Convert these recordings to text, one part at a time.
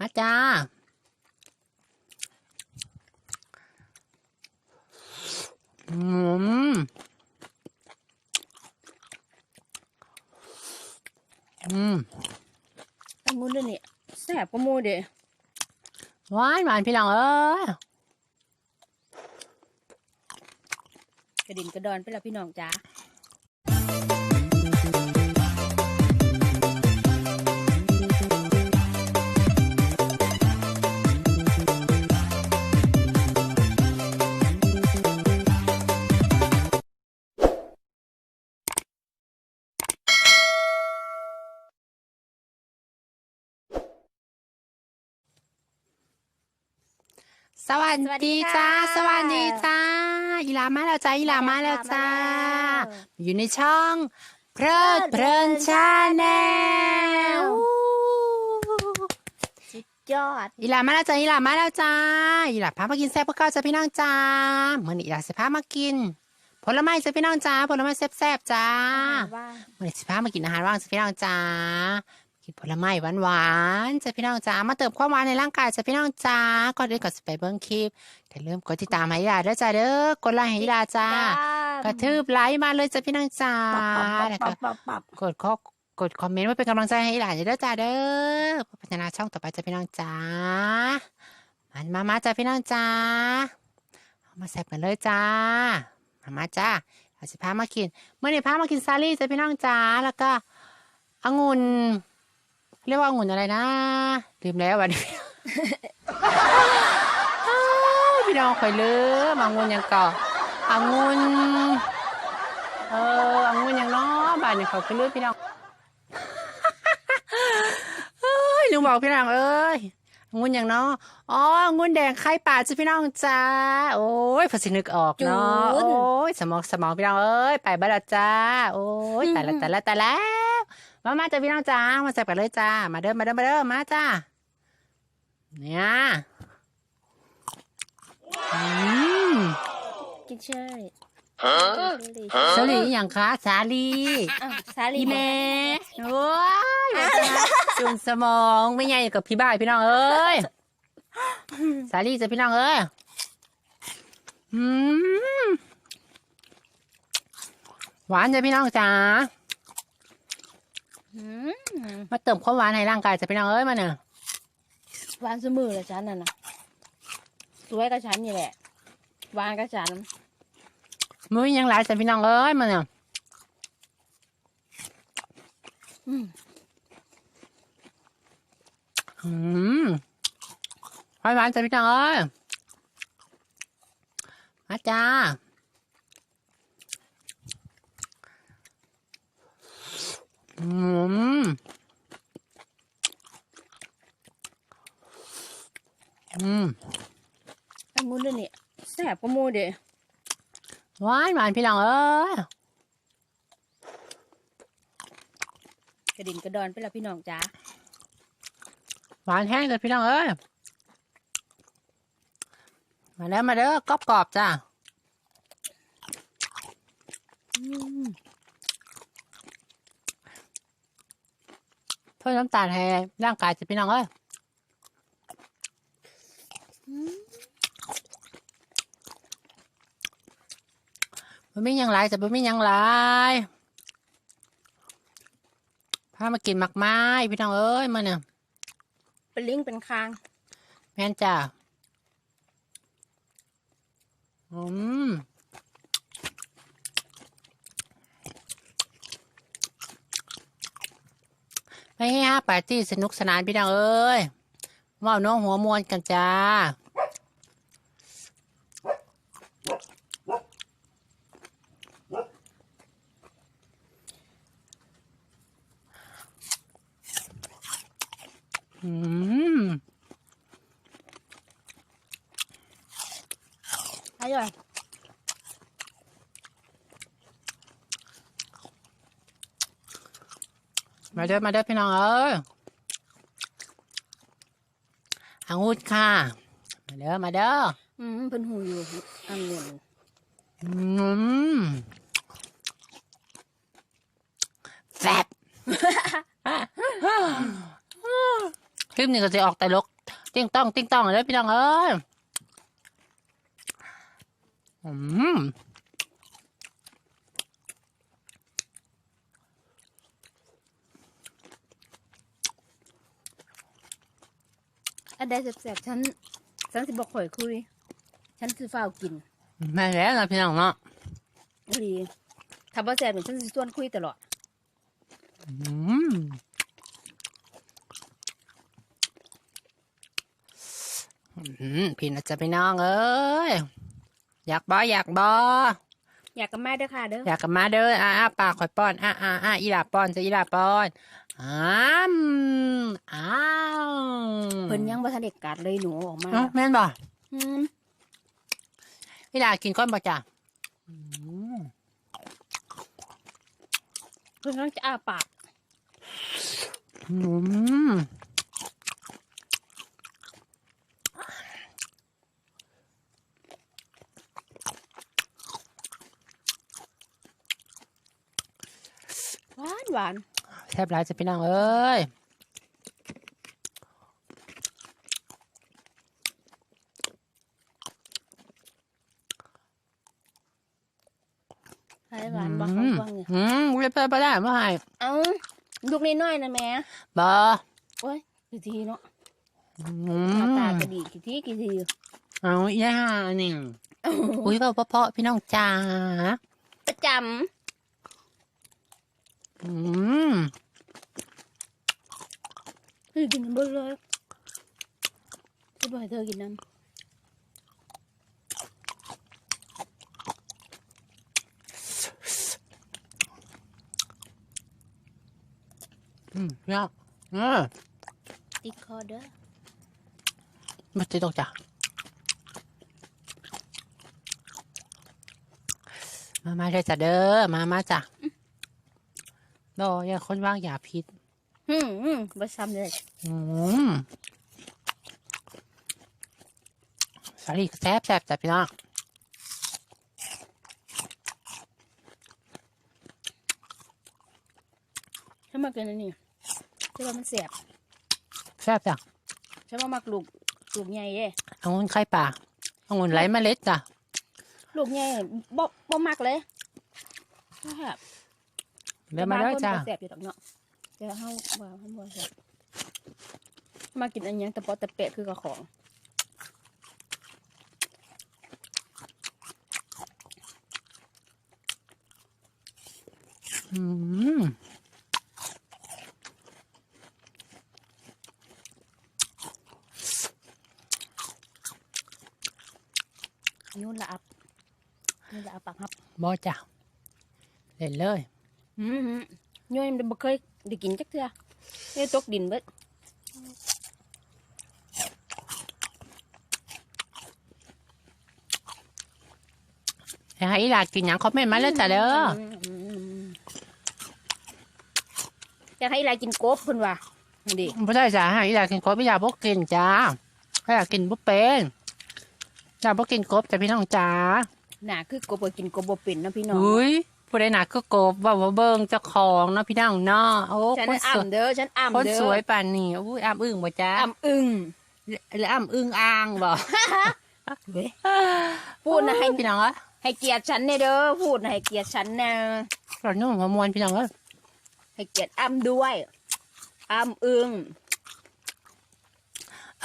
มาจ้า อืม อืมอันมูด้วยนี่แซ่บก็มูเด้หวานหวานพี่น้องเอ้ยกระดิ่งกระดอนไปแล้วพี่น้องจ้า สวัสดีจ้า สวัสดีจ้าอีหลามาแล้วจ้าอีหลามาแล้วจ้า อยู่ในช่อง เพลิดเพลินชาแนลสุดยอดอีหลามาแล้วจ้าอีหลามาแล้วจ้าอีหลาพามากินแซ่บพวกเก้าจ้าพี่น้องจ้าเมื่อนี้อีหลาสิพามากิน ผลไม้จ้าพี่น้องจ้าผลไม้แซ่บๆจ้าว่าวันนี้สิพามากินอาหารว่างจ้ะพี่น้องจ้า กินผลไม้หวานๆจ้ะพี่น้องจ้ามาเติมความหวานในร่างกายจ้ะพี่น้องจ้าก่อนอื่นก็สิไปเบิ่งคลิปแต่เริ่าลืมกดติดตามให้ยาเด้อจ้าเด้อกดไลค์ให้ยาจ้ากระทืบไลค์มาเลยจ้ะพี่น้องจ้าแล้วปัก็บปับปับกดข้อกดคอมเมนต์ไว้เป็นกำลังใจให้ยาเด้อจ้าเด้อเพื่อพัฒนาช่องต่อไปจ้ะพี่น้องจ้ามันมามาจ้ะพี่น้องจ้าเอามาแซ่บกันเลยจ้ามามาจ้าเอาสิพามากิน เมื่อนี้พามากินซาลี่จ้ะพี่น้องจ้าแล้วก็องุ่น เรียกว่าองุ่นอะไรนะลืมแล้ววันนี้อ้าวพี่น้องคอยลืมองุ่นหยังก่อองุ่นเออองุ่นหยังเนาะบ้านนี้เขาคือลืมพี่น้องเอ้ยลืมบอกพี่น้องเอ้ยองุ่นหยังเนาะอ๋อองุ่นแดงไข่ป่าจ้ะพี่น้องจ้าโอ้ยพอสินึกออกเนาะโอ้ยสมองสมองพี่น้องเอ้ยไปบ้านละจ้าโอ้ยแต่ละแต่ละแต่แล้ว มามาจ้าพี่น้องจ้ามาแซ่บกันเลยจ้า มาเด้อมาเด้อมาเด้อมาจ้า เนี่ยอืมกินเช่ยสลีอหย่างคะสาลีอ้าวสาลีอีแม่โอ้ยส่วนสมองไม่ใหญ่กับพี่บ้ายพี่น้องเอ้ย สาลีจ้ะพี่น้องเอ้ยอืมหวานจ้ะพี่น้องจ้าอื มมาเติมความหวานให้ร่างกายจ้ะพี่น้องเอ้ยมาเนี่ยหวานเสมอเลยฉันน่ะนะสวยกับฉันนี่แหละหวานกับฉันมือยังหลายจ้ะพี่น้องเอ้ยมาเนี่ยอืมอืมหวานหวานจ้ะพี่น้องเอ้ยมาจ้า อืมอืมอันมูด้วยนี่แซ่บก็มูเด้หวานหวานพี่น้องเอ้ยกระดิ่งกระดอนไปแล้วพี่น้องจ้าหวานแห้งเลยพี่น้องเอ้ยมาเด้อมาเด้อกรอบกรอบๆจ้า อืม เพิ่มน้ำตาลให้ร่างกายจ้ะพี่น้องเอ้ยมันไม่ยังไรแต่มันไม่ยังไรพามากินหมักไม้พี่น้องเอ้ยมาเนี่ยเป็นลิงเป็นคาง แม่นจ้าอืม ไปให้ฮะปาร์ตี้สนุกสนานพี่น้องเอ้ยว่าวน้องหัวมวนกันจ้าอืมอร่อย มาเด้อมาเด้อพี่น้องเอ้ยอางุ่นค่ะ มาเด้อมาเด้ออืมเพิ่นหูอยู่อังุ่นอืมแซ่บคลิปนี้ก็จะออกแต่ลกติ้งต้องติ้งต้องเลยพี่น้องเอ้ยอืม อันใดแสบๆฉันฉันสิบอกข่อยคุย ฉันสิฝ้าวกินแม่แล้วนะพี่น้องเนาะดีถ้าบ่แสบเนี่ยฉันสิชวนคุยตลอด อืมอืมพี่นะจะพี่น้องเอ้ยอยากบออยากบอ อยากกับแม่เด้อค่ะเด้ออยากกลับมาเด้ออ่าอ่าปากข่อยป้อนอ่าอ่าอ่าอีหลาป้อนจะอีหลาป้อนอ้ามอ้าวเพิ่นยังบ่ทันได้กัดเลยหนูออกมาเอ้าแม่นบ่อืมอีหลากินก้อนบ่จ้ะอืมเพิ่นกำลังจะอ้าปากอืม หวานหวานแทบหลายจะพี่น้องเอ้ยให้หวานบ่อืของมกวางเนี่ยอืมเรียบร้อยบ่ได้บ่ให้เอ้าลูกน้อยๆนะแม่บ่โอ้ยกี่ทีเนาะอืหน้ามตากระดีกี่ทีกี่ทีเอาอีห่านี่อุ้ยเบาเพราะๆพี่น้องจ๋าประจ อืมำคือกินกันเบิดเลยจะบ่ให้เธอกินน้อืมพี่น้องเออำติดคอเด้อมาติดตกจ้ะมา มาเลยจ้ะเด้อ มา มาจ้ะ รออย่าคนว่างอย่าพิษอืมอืมบ่ซ้ำเลยอืมสาลีแซ่บแซ่บจ้ะพี่น้องฉันมากินอันนี้ใช่ว่ามันแสบแซ่บจ้ะฉันว่ามักลูกลูกใหญ่เด้องุ่นไข่ป่าองุ่นไร้เมล็ดจ้ะลูกใหญ่บ่บ่มักเลยครับ เดี๋ยวมาเด้อจ้ะบงคนก็แสบอยู่ดอกเนาะเดี๋ยวเฮาว่าเฮาบ่แสบมากินอันหยังตะเปอตะเปะคือกระของอืมยุ่นละอับยุ่นละอับปากครับบอจ้ะเล่นเลยอืมฮึ ย่อยมันบ่เคยได้กินจักเทื่อได้ตกดินเบิดอยากให้อีหลากินหยังคอมเมนต์มาเลยจ้ะเด้อมอืมอยากให้ลายกินกบเพิ่นว่าดิไม่ได้จ้ะให้อีหลากินกบอีหลาบ่กินจ้าให้อีหลากินบ่เป็นอีหลาบ่กินกบจ้ะพี่น้องจ้าหน่าคือกบก็กินกบบ่เป็นนะพี่น้องอุ้ย ผู้ใดหนักก็กบว่าว่าเบิ่งเจ้าของเนาะพี่น้องเนาะโอ้ฉันคนสวยอ่ำเด้อฉันอ่ำคนเด้อสวยป่านนี้อุ้ยอ้ำอึ้งบ่จ้าอ่ำอึ้งหรืออ้ำอึ้งอ่างบ่เว้ยพูดนะให้พี่น้องเอ้ยให้เกียรติฉันเนี่ยเด้อพูดนะให้เกียรติฉันนะเรานุ่มมามวนพี่น้องเอ้ยให้เกียรติอ่ำด้วยอ่ำอึ้ง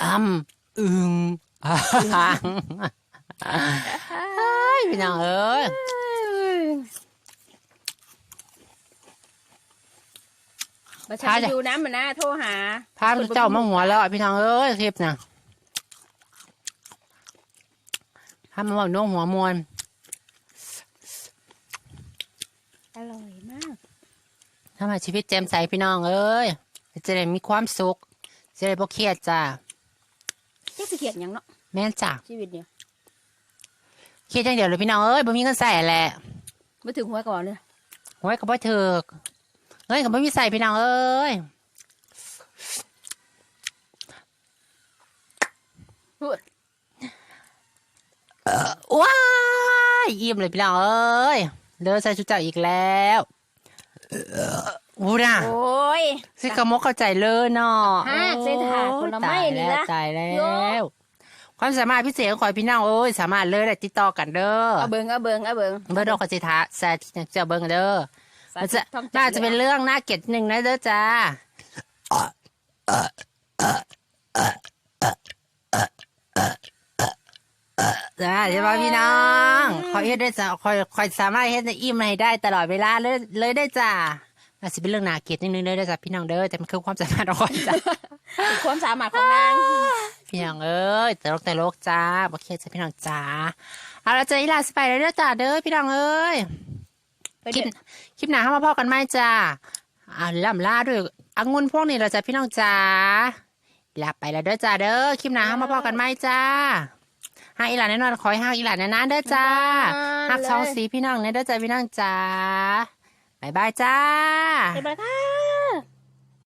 อ้ำอึ้งอ่างเอ้ยพี่น้องเอ้ย มาฉันไปดูน้ำมันนะโทรหาพาเจ้ามาหัวแล้วอะพี่น้องเอ้ยคลิปน่ะพามาบอกน้องหัวมวนอร่อยมากทำให้ชีวิตแจ่มใสพี่น้องเอ้ยจะได้มีความสุขจะได้บ่เครียดจ้าแค่สิเกียรติหยังเนาะแม่นจ้าชีวิตเนี่ยเครียดอย่างเดียวเลยพี่น้องเอ้ยบ่มีเงินใส่แหละมาถึงหัวก่อนเลยหวยก็บ่ถึก เงินก็บ่มีใส่พี่น้องเอ้ยพูดว้ายอิ่มเลยพี่น้องเอ้ยเดินใส่ชุดเจ้าอีกแล้วอู้น่ะโอ้ยสิกระมกเข้าใจเลยเนาะฮะเศรษฐาผลไม้นี่นะตายแล้วโยตายแล้วความสามารถพิเศษของขอยพี่น้องเอ้ยสามารถเลยได้ติดต่อกันเด้อเอาเบิงเอาเบิงเอาเบิงเบอร์ดอกกสิทาสาธิตเจ้าเบิ้งเด้อ สามันธิจะตท่องน่าจะเป็นเรื่องน่าเกลียดหนึ่งนะเด้อจ้าจ้าใช่ป่ะพี่น้องคอยเฮ็ดได้จ้ะคอยคอยสามารถเฮ็ดในอิ่มให้ได้ตลอดเวลาเลยเลยได้จ้าน่าจะเป็นเรื่องน่าเกลียดนิดนึงเด้อจ้าพี่น้องเด้อแต่มันคือความสามารถของคอยจ้าเป็นความสามารถของนางพี่น้องเอ้ยตลกตลกจ้าบ่เครียดจ้าพี่น้องจ้าเอาละเจออีหลาสไปแล้วเด้อจ้าเด้อพี่น้องเอ้ยไป คลิเด้ปอคลิปหนาเข้ามาพอกันไหมจ้าอ่าล่ำลาด้วยองุ่นพวกนี้เราจะพี่น้องจ้าลาไปแล้วเด้อจ้าเด้อคลิปหนาเข้ามาพอกันไหมจ้าห้าอีหลานแน่นอนขอให้ห้าอีหลานนานๆเด้อจ้าหักสองสีพี่น้องเนี่ยเด้อจ้าพี่น้องจ้าบายบายจ้าบ๊ายบายค่ะ